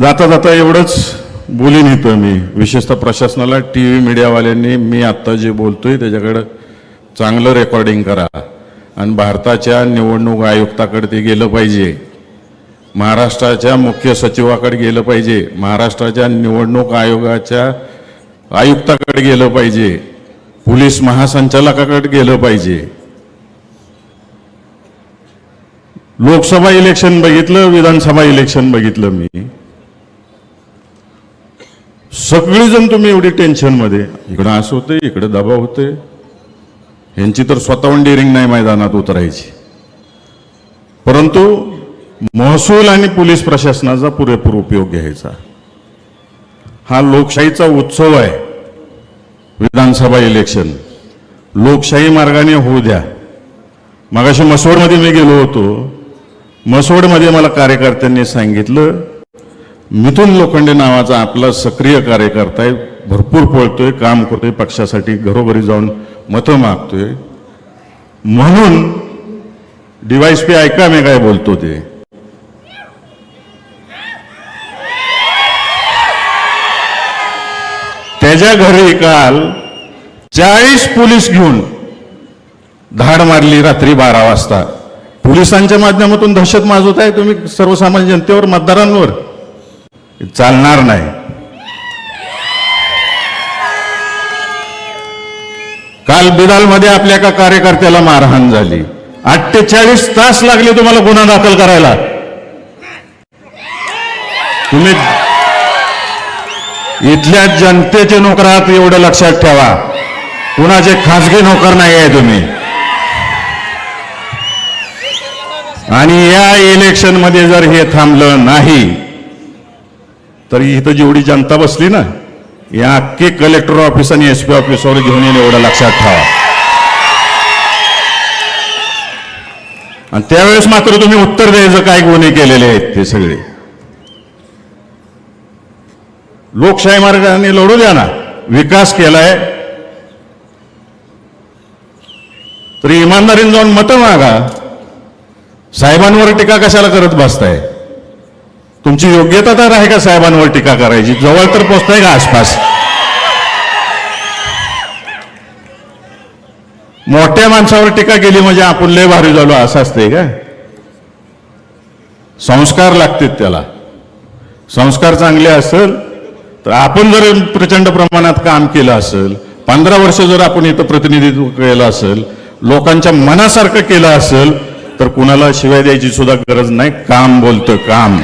जाता जाता एवढंच बोलीन इथं मी. विशेषतः प्रशासनाला टी व्ही मीडियावाल्यांनी मी आत्ता जे बोलतोय त्याच्याकडं चांगलं रेकॉर्डिंग करा. आणि भारताच्या निवडणूक आयुक्ताकडे ते गेलं पाहिजे. महाराष्ट्राच्या मुख्य सचिवाकडे गेलं पाहिजे. महाराष्ट्राच्या निवडणूक आयोगाच्या आयुक्ताकडे गेलं पाहिजे. पोलीस महासंचालकाकडे गेलं पाहिजे. लोकसभा इलेक्शन बघितलं विधानसभा इलेक्शन बघितलं मी. सगळेजण तुम्ही एवढी टेन्शनमध्ये इकडं असं होते इकडे दबाव होते यांची तर स्वतःहून डेअरिंग नाही मैदानात उतरायची. परंतु महसूल आणि पोलीस प्रशासनाचा पुरेपूर उपयोग घ्यायचा. हा लोकशाहीचा उत्सव आहे. विधानसभा इलेक्शन लोकशाही मार्गाने होऊ द्या. मगाशी मसोडमध्ये मी गेलो होतो. मसोडमध्ये मला कार्यकर्त्यांनी सांगितलं मिथुन लोखंडे नावाचा आपला सक्रिय कार्यकर्ता आहे. भरपूर पळतोय काम करतोय पक्षासाठी घरोघरी जाऊन मतं मागतोय. म्हणून डिवाईस पे ऐका मी काय बोलतो ते. त्याच्या घरी काल चाळीस पोलीस घेऊन धाड मारली रात्री बारा वाजता. पोलिसांच्या माध्यमातून दहशत माजवत आहे तुम्ही सर्वसामान्य जनतेवर मतदारांवर. चालणार नाही. काल बिदालमध्ये आपल्या एका कार्यकर्त्याला मारहाण झाली. अठ्ठेचाळीस तास लागले तुम्हाला गुन्हा दाखल करायला. तुम्ही इथल्या जनतेचे नोकर आहात एवढं लक्षात ठेवा. कुणाचे खासगी नोकर नाही आहे तुम्ही. आणि या इलेक्शनमध्ये जर हे थांबलं नाही तर इथं जेवढी जनता बसली ना या अख्खे कलेक्टर ऑफिस आणि एस पी ऑफिसवर घेऊन येईल एवढं लक्षात ठेवा. आणि त्यावेळेस मात्र तुम्ही उत्तर द्यायचं काय गुन्हे केलेले आहेत ते सगळे. लोकशाही मार्गाने लढू द्या ना विकास केलाय. तर इमानदारीने जाऊन मतं मागा. साहेबांवर टीका कशाला करत बसताय? तुमची योग्यता तर आहे का साहेबांवर टीका करायची? जवळ तर पोचताय का आसपास? मोठ्या माणसावर टीका केली म्हणजे आपण लय भारी झालो असं असतंय का संस्कार लागतात त्याला. संस्कार चांगले असेल तर आपण जर प्रचंड प्रमाणात काम केलं असेल पंधरा वर्ष जर आपण इथं प्रतिनिधित्व केलं असेल लोकांच्या मनासारखं केलं असेल तर कुणाला शिवाय द्यायची सुद्धा गरज नाही. काम बोलतं काम.